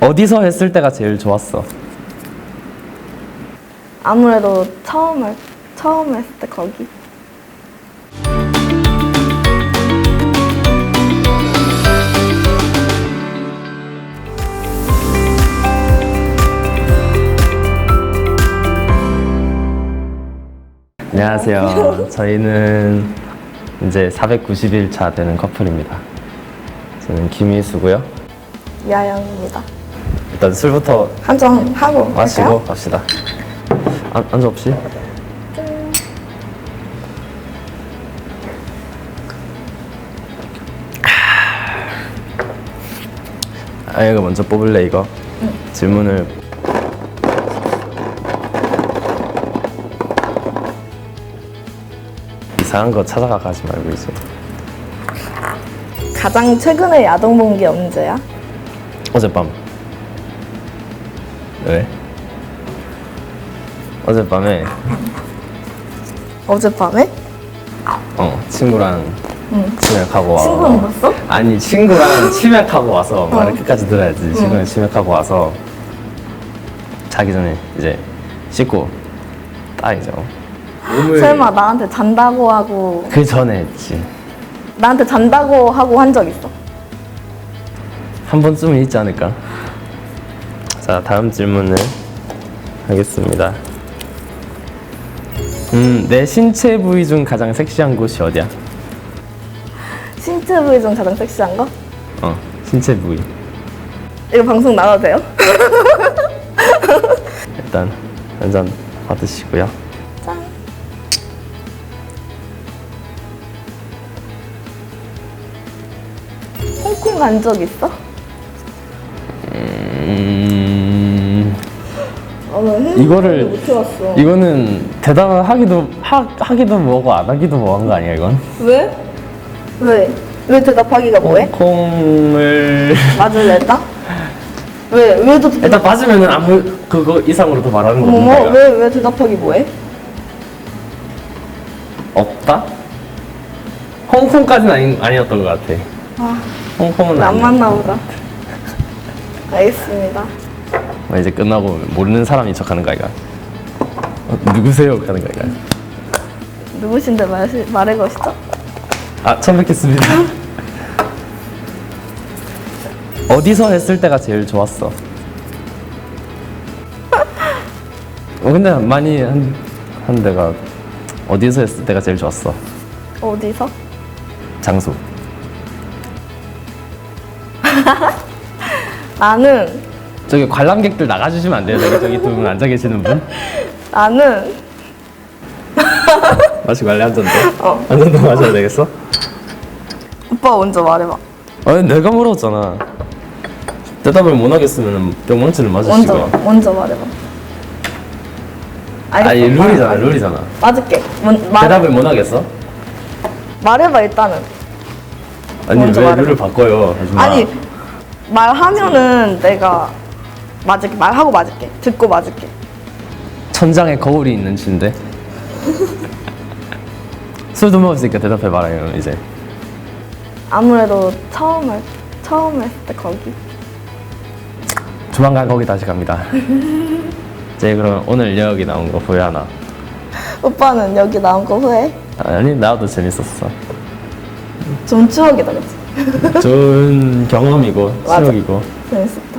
어디서 했을 때가 제일 좋았어? 아무래도 처음 할, 처음 했을 때 거기. 안녕하세요. 저희는 이제 490일 되는 커플입니다. 저는 김희수고요. 야영입니다. 일단 술부터 한잔 하고 마시고 갈까요? 갑시다. 안, 안주 없이? 아, 이거 먼저 뽑을래, 이거? 질문을. 이상한 거 찾아가 가지 말고, 이제. 가장 최근에 야동 본 게 언제야? 어젯밤. 왜? 어젯밤에 어젯밤에? 어 친구랑 치맥하고 와. 친구는 봤어? 아니 친구랑 치맥하고 와서 말을 끝까지 들어야지. 친구랑 치맥하고 와서 자기 전에 이제 씻고 딱 이제 어. 몸을 설마 나한테 잔다고 하고 그 전에 했지. 나한테 잔다고 하고 한 적 있어? 한 번쯤은 있지 않을까? 자 다음 질문을 하겠습니다. 음, 내 신체 부위 중 가장 섹시한 곳이 어디야? 신체 부위 중 가장 섹시한 거? 어, 신체 부위. 이거 방송 나가도 돼요? 일단 한 잔 받으시고요. 짠. 홍콩 간 적 있어? 이거를- 못 해봤어. 이거는 대답을 하기도 하, 하기도 뭐고 안 하기도 뭐한 거 아니야 이건? 왜? 왜? 왜 대답하기가 뭐해? 홍콩을 맞을래 일단? 왜? 왜 또? 일단 맞으면은 아무 그거 이상으로 더 말하는 거 어머, 없는 왜, 왜 대답하기 뭐해? 없다? 홍콩까지는 아니, 아니었던 것 같아. 아, 홍콩은 안. 맞나 보다. 알겠습니다. 어, 이제 끝나고 모르는 사람인 척 하는 거 아이가? 어, 누구세요? 하는 거 아이가? 누구신데 말, 말해보시죠? 아 처음 뵙겠습니다. 어디서 했을 때가 제일 좋았어? 어 근데 많이 한, 한 데가 어디서 했을 때가 제일 좋았어? 어디서? 장소. 나는, 저기 관람객들 나가주시면 안 돼요? 저기 저기 두 분 앉아 계시는 분? 나는, 마시 관리 한잔 더? 어. 한 잔 더 마셔야 되겠어? 오빠 먼저 말해봐. 아니 내가 물었잖아. 대답을 못 하겠으면 병원치를 먼저, 맞으시고. 먼저 말해봐. 아니 알겠어. 룰이잖아 말- 룰이잖아. 맞을게. 먼, 말, 대답을 못 하겠어? 말해봐, 일단은. 아니 먼저 왜 말해봐. 룰을 바꿔요? 하지마. 아니, 말하면은 내가 맞을게. 말하고 맞을게. 듣고 맞을게. 천장에 거울이 있는 침대. 술도 먹었으니까 대답해 봐라요 이제. 아무래도 처음 할, 처음 했을 때 거기. 조만간 거기 다시 갑니다. 이제 그럼 오늘 여기 나온 거 후회하나? 오빠는 여기 나온 거 후회? 아니 나도 재밌었어. 좀 추억이다, 그치? 좋은 경험이고 맞아. 추억이고 재밌었다.